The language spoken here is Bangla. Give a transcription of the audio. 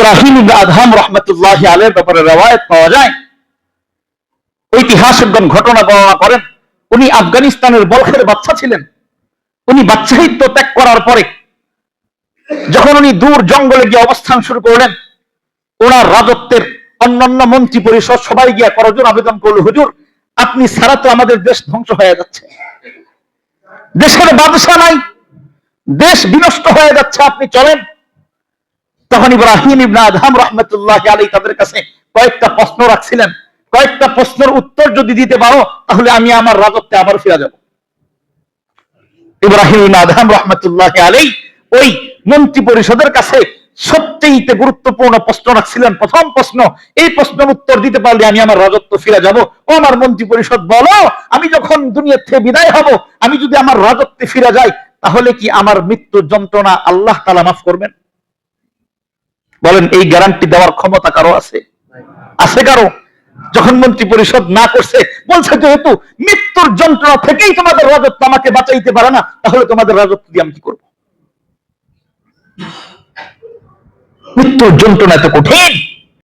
ইব্রাহিম আদহাম রহমতুল্লাহ আলের ব্যাপারে রেওয়ায়ত পাওয়া যায়। ঐতিহাসিকগণ ঘটনা বর্ণনা করেন, উনি আফগানিস্তানের বলখের বাচ্চা ছিলেন। উনি বাচ্চাহিত্য ত্যাগ করার পরে যখন উনি দূর জঙ্গলে গিয়ে অবস্থান শুরু করলেন, ওনার রাজত্বের অন্যান্য মন্ত্রী পরিষদ সবাই গিয়ে করজোর আবেদন করল, হুজুর, আপনি ছাড়া তো আমাদের দেশ ধ্বংস হয়ে যাচ্ছে। দেশের বাদশা নাই, দেশ বিনষ্ট হয়ে যাচ্ছে, আপনি চলেন। তখন ইব্রাহিম ইবনা আদহাম রহমতুল্লাহ আলী তাদের কাছে কয়েকটা প্রশ্ন রাখছিলেন। কয়েকটা প্রশ্নের উত্তর যদি দিতে পারো, তাহলে আমি আমার রাজত্বে আবার ফিরে যাব। ইব্রাহিম ইবনা আদহাম রহমতুল্লাহ আলী ওই মন্ত্রী পরিষদের কাছে সবচেয়ে গুরুত্বপূর্ণ প্রশ্ন রাখছিলেন। প্রথম প্রশ্ন, এই প্রশ্নের উত্তর দিতে পারলে আমি আমার রাজত্ব ফিরে যাব। ও আমার মন্ত্রী পরিষদ, বলো, আমি যখন দুনিয়া থেকে বিদায় হব, আমি যদি আমার রাজত্বে ফিরে যাই, তাহলে কি আমার মৃত্যুর যন্ত্রণা আল্লাহ তালা মাফ করবেন? বলেন এই গ্যারান্টি দেওয়ার ক্ষমতা কারও আছে? আছে কারও? যখন মন্ত্রী পরিষদ না করছে বলছে যেহেতু মৃত্যুর যন্ত্রণা থেকেই তোমাদের রাজত্ব আমাকে বাঁচাইতে পারে না তাহলে তোমাদের রাজত্ব দিয়ে আমি কি করব? মৃত্যুর যন্ত্রণা এত কঠিন।